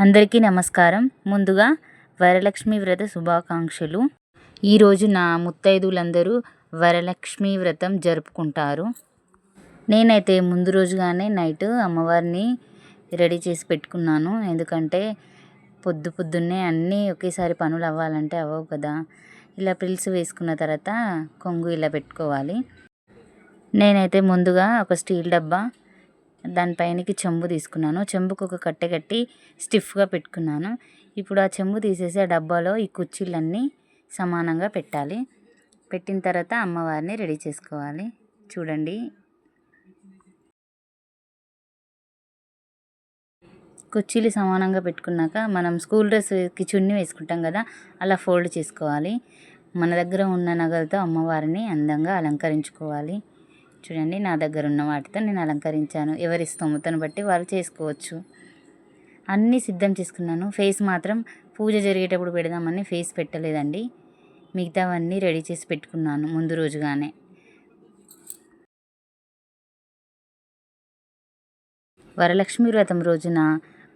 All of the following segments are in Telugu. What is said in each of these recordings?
అందరికీ నమస్కారం. ముందుగా వరలక్ష్మి వ్రత శుభాకాంక్షలు. ఈరోజు నా ముత్తైదులందరూ వరలక్ష్మి వ్రతం జరుపుకుంటారు. నేనైతే ముందు రోజుగానే నైట్ అమ్మవారిని రెడీ చేసి పెట్టుకున్నాను. ఎందుకంటే పొద్దు పొద్దున్నే అన్నీ ఒకేసారి పనులు అవ్వాలంటే అవ్వవు కదా. ఇలా పిల్స్ వేసుకున్న తర్వాత కొంగు ఇలా పెట్టుకోవాలి. నేనైతే ముందుగా ఒక స్టీల్ డబ్బా దానిపైనకి చెంబు తీసుకున్నాను. చెంబుకు ఒక కట్టె కట్టి స్టిఫ్గా పెట్టుకున్నాను. ఇప్పుడు ఆ చెంబు తీసేసి ఆ డబ్బాలో ఈ కుర్చీలన్నీ సమానంగా పెట్టాలి. పెట్టిన తర్వాత అమ్మవారిని రెడీ చేసుకోవాలి. చూడండి. కుర్చీలు సమానంగా పెట్టుకున్నాక మనం స్కూల్ డ్రెస్కి చున్నీ వేసుకుంటాం కదా అలా ఫోల్డ్ చేసుకోవాలి. మన దగ్గర ఉన్న నగలతో అమ్మవారిని అందంగా అలంకరించుకోవాలి. చూడండి నా దగ్గర ఉన్న వాటితో నేను అలంకరించాను. ఎవరి స్తోమతను బట్టి వాళ్ళు చేసుకోవచ్చు. అన్నీ సిద్ధం చేసుకున్నాను. ఫేస్ మాత్రం పూజ జరిగేటప్పుడు పెడదామని ఫేస్ పెట్టలేదండి. మిగతావన్నీ రెడీ చేసి పెట్టుకున్నాను ముందు రోజుగానే. వరలక్ష్మి వ్రతం రోజున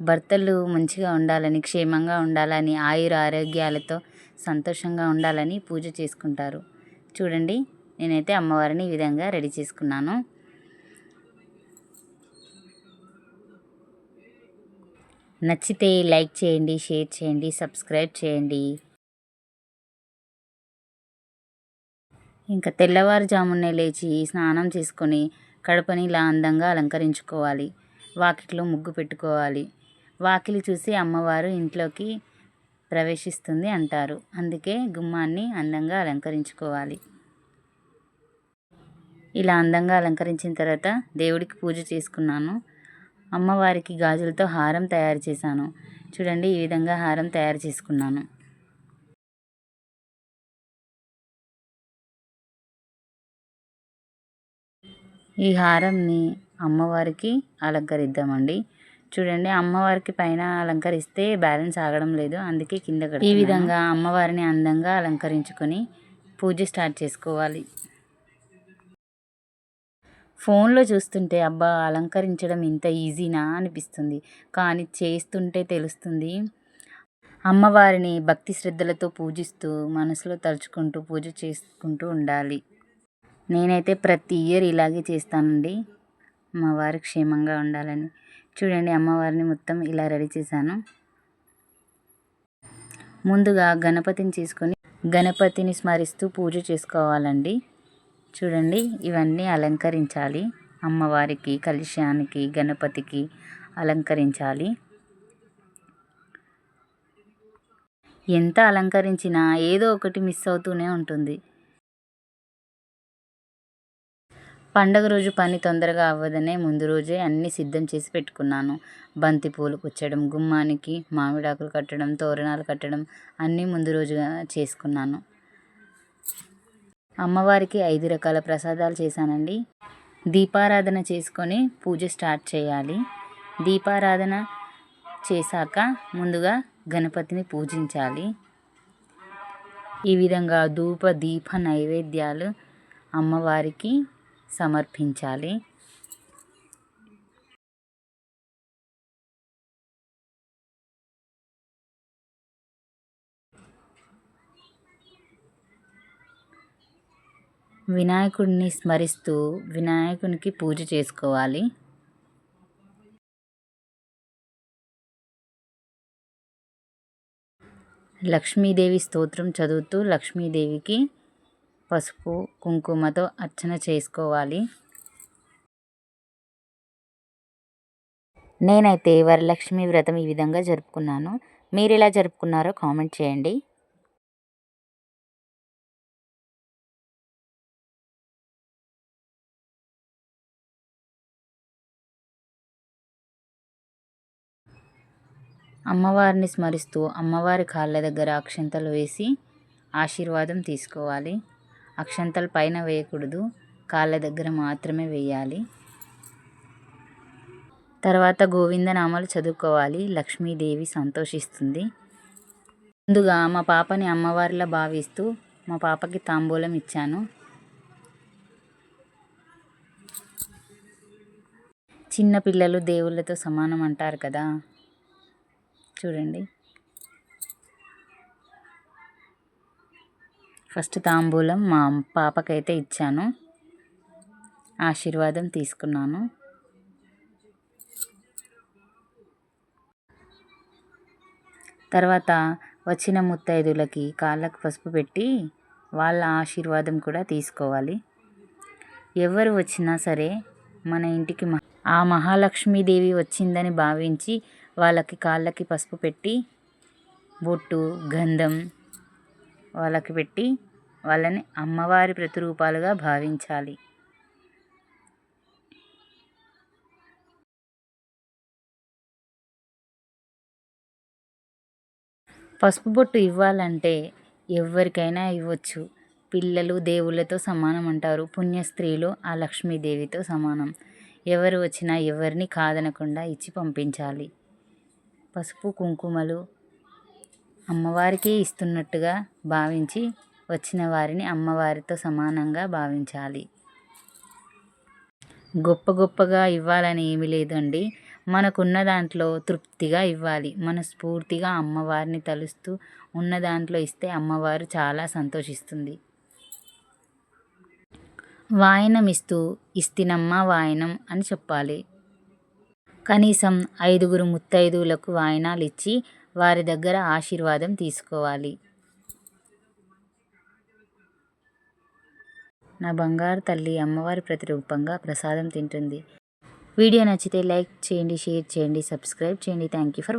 భర్తలు మంచిగా ఉండాలని క్షేమంగా ఉండాలని ఆయుర ఆరోగ్యాలతో సంతోషంగా ఉండాలని పూజ చేసుకుంటారు. చూడండి నేనైతే అమ్మవారిని ఈ విధంగా రెడీ చేసుకున్నాను. నచ్చితే లైక్ చేయండి షేర్ చేయండి సబ్స్క్రైబ్ చేయండి. ఇంకా తెల్లవారుజామునే లేచి స్నానం చేసుకొని కడపని ఇలా అందంగా అలంకరించుకోవాలి. వాకిట్లో ముగ్గు పెట్టుకోవాలి. వాకిలి చూసి అమ్మవారు ఇంట్లోకి ప్రవేశిస్తుంది అంటారు. అందుకే గుమ్మాన్ని అందంగా అలంకరించుకోవాలి. ఇలా అందంగా అలంకరించిన తర్వాత దేవుడికి పూజ చేసుకున్నాను. అమ్మవారికి గాజులతో హారం తయారు చేశాను. చూడండి ఈ విధంగా హారం తయారు చేసుకున్నాను. ఈ హారంని అమ్మవారికి అలంకరిద్దామండి. చూడండి అమ్మవారికి పైన అలంకరిస్తే బ్యాలెన్స్ ఆగడం లేదు. అందుకే కింద ఈ విధంగా అమ్మవారిని అందంగా అలంకరించుకొని పూజ స్టార్ట్ చేసుకోవాలి. ఫోన్లో చూస్తుంటే అబ్బా! అలంకరించడం ఇంత ఈజీనా? అనిపిస్తుంది. కానీ చేస్తుంటే తెలుస్తుంది. అమ్మవారిని భక్తి శ్రద్ధలతో పూజిస్తూ మనసులో తలుచుకుంటూ పూజ చేసుకుంటూ ఉండాలి. నేనైతే ప్రతి ఇయర్ ఇలాగే చేస్తానండి. అమ్మవారు క్షేమంగా ఉండాలని. చూడండి అమ్మవారిని మొత్తం ఇలా రెడీ చేశాను. ముందుగా గణపతిని చేసుకొని గణపతిని స్మరిస్తూ పూజ చేసుకోవాలండి. చూడండి ఇవన్నీ అలంకరించాలి. అమ్మవారికి కలుష్యానికి గణపతికి అలంకరించాలి. ఎంత అలంకరించినా ఏదో ఒకటి మిస్ అవుతూనే ఉంటుంది. పండగ రోజు పని తొందరగా అవ్వదనే ముందు రోజే అన్నీ సిద్ధం చేసి పెట్టుకున్నాను. బంతి పూలు కుచ్చడం గుమ్మానికి మామిడాకులు కట్టడం తోరణాలు కట్టడం అన్నీ ముందు రోజుగా చేసుకున్నాను. అమ్మవారికి ఐదు రకాల ప్రసాదాలు చేశానండి. దీపారాధన చేసుకొని పూజ స్టార్ట్ చేయాలి. దీపారాధన చేశాక ముందుగా గణపతిని పూజించాలి. ఈ విధంగా ధూప దీప నైవేద్యాలు అమ్మవారికి సమర్పించాలి. వినాయకుడిని స్మరిస్తూ వినాయకునికి పూజ చేసుకోవాలి. లక్ష్మీదేవి స్తోత్రం చదువుతూ లక్ష్మీదేవికి పసుపు కుంకుమతో అర్చన చేసుకోవాలి. నేనైతే వరలక్ష్మి వ్రతం ఈ విధంగా జరుపుకున్నాను. మీరు ఎలా జరుపుకున్నారో కామెంట్ చేయండి. అమ్మవారిని స్మరిస్తూ అమ్మవారి కాళ్ళ దగ్గర అక్షంతలు వేసి ఆశీర్వాదం తీసుకోవాలి. అక్షంతలు పైన వేయకూడదు. కాళ్ళ దగ్గర మాత్రమే వేయాలి. తర్వాత గోవిందనామాలు చదువుకోవాలి. లక్ష్మీదేవి సంతోషిస్తుంది. ముందుగా మా పాపని అమ్మవారిలా భావిస్తూ మా పాపకి తాంబూలం ఇచ్చాను. చిన్నపిల్లలు దేవుళ్ళతో సమానం అంటారు కదా. చూడండి. ఫస్ట్ తాంబూలం మా పాపకైతే ఇచ్చాను. ఆశీర్వాదం తీసుకున్నాను. తర్వాత వచ్చిన ముత్తైదులకి కాళ్ళకు పసుపు పెట్టి వాళ్ళ ఆశీర్వాదం కూడా తీసుకోవాలి. ఎవరు వచ్చినా సరే మన ఇంటికి ఆ మహాలక్ష్మీదేవి వచ్చిందని భావించి వాళ్ళకి కాళ్ళకి పసుపు పెట్టి బొట్టు గంధం వాళ్ళకి పెట్టి వాళ్ళని అమ్మవారి ప్రతిరూపాలుగా భావించాలి. పసుపు బొట్టు ఇవ్వాలంటే ఎవరికైనా ఇవ్వచ్చు. పిల్లలు దేవుళ్ళతో సమానం అంటారు. పుణ్య స్త్రీలు ఆ లక్ష్మీదేవితో సమానం. ఎవరు వచ్చినా ఎవరిని కాదనకుండా ఇచ్చి పంపించాలి. పసుపు కుంకుమలు అమ్మవారికే ఇస్తున్నట్టుగా భావించి వచ్చిన వారిని అమ్మవారితో సమానంగా భావించాలి. గొప్ప గొప్పగా ఇవ్వాలని ఏమీ లేదండి. మనకున్న దాంట్లో తృప్తిగా ఇవ్వాలి. మనస్ఫూర్తిగా అమ్మవారిని తలుస్తూ ఉన్న దాంట్లో ఇస్తే అమ్మవారు చాలా సంతోషిస్తుంది. వాయనం ఇస్తూ ఇస్తినమ్మ వాయనం అని చెప్పాలి. కనీసం ఐదుగురు ముత్తైదువులకు వాయినాలు ఇచ్చి వారి దగ్గర ఆశీర్వాదం తీసుకోవాలి. నా బంగారు తల్లి అమ్మవారి ప్రతిరూపంగా ప్రసాదం తింటుంది. వీడియో నచ్చితే లైక్ చేయండి షేర్ చేయండి సబ్స్క్రైబ్ చేయండి. Thank you for